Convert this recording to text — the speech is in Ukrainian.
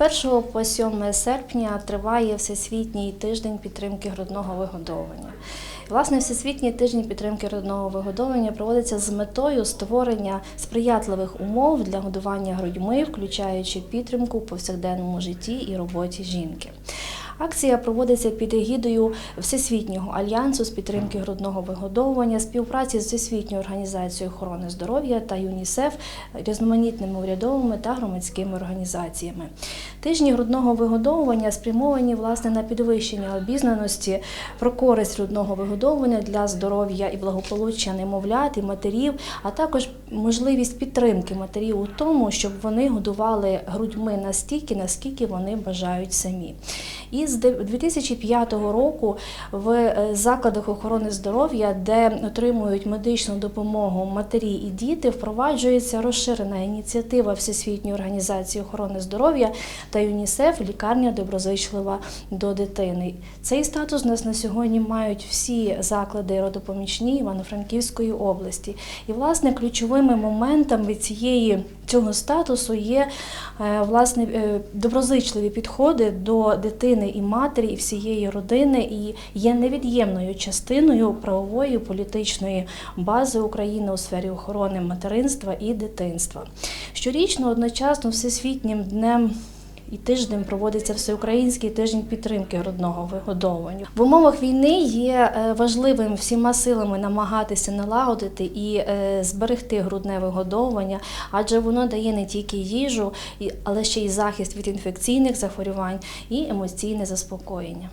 З 1 по 7 серпня триває Всесвітній тиждень підтримки грудного вигодовування. Власне, Всесвітній тиждень підтримки грудного вигодовування проводиться з метою створення сприятливих умов для годування грудьми, включаючи підтримку в повсякденному житті і роботі жінки. Акція проводиться під егідою Всесвітнього альянсу з підтримки грудного вигодовування, співпраці з Всесвітньою організацією охорони здоров'я та ЮНІСЕФ, різноманітними урядовими та громадськими організаціями. Тижні грудного вигодовування спрямовані власне на підвищення обізнаності про користь грудного вигодовування для здоров'я і благополуччя немовлят і матерів, а також можливість підтримки матерів у тому, щоб вони годували грудьми настільки, наскільки вони бажають самі. І з 2005 року в е, закладах охорони здоров'я, де отримують медичну допомогу матері і діти, впроваджується розширена ініціатива Всесвітньої організації охорони здоров'я та ЮНІСЕФ Лікарня доброзичлива до дитини. Цей статус у нас на сьогодні мають всі заклади родопомічні Івано-Франківської області. І власне ключовими моментами цієї цього статусу є е, власне е, доброзичливі підходи до дитини і матері, і всієї родини, і є невід'ємною частиною правової політичної бази України у сфері охорони материнства і дитинства. Щорічно одночасно всесвітнім днем. І тиждень проводиться всеукраїнський тиждень підтримки грудного вигодовування. В умовах війни є е, важливим всіма силами намагатися налагодити і е, зберегти грудне вигодовування, адже воно дає не тільки їжу, але ще й захист від інфекційних захворювань і емоційне заспокоєння.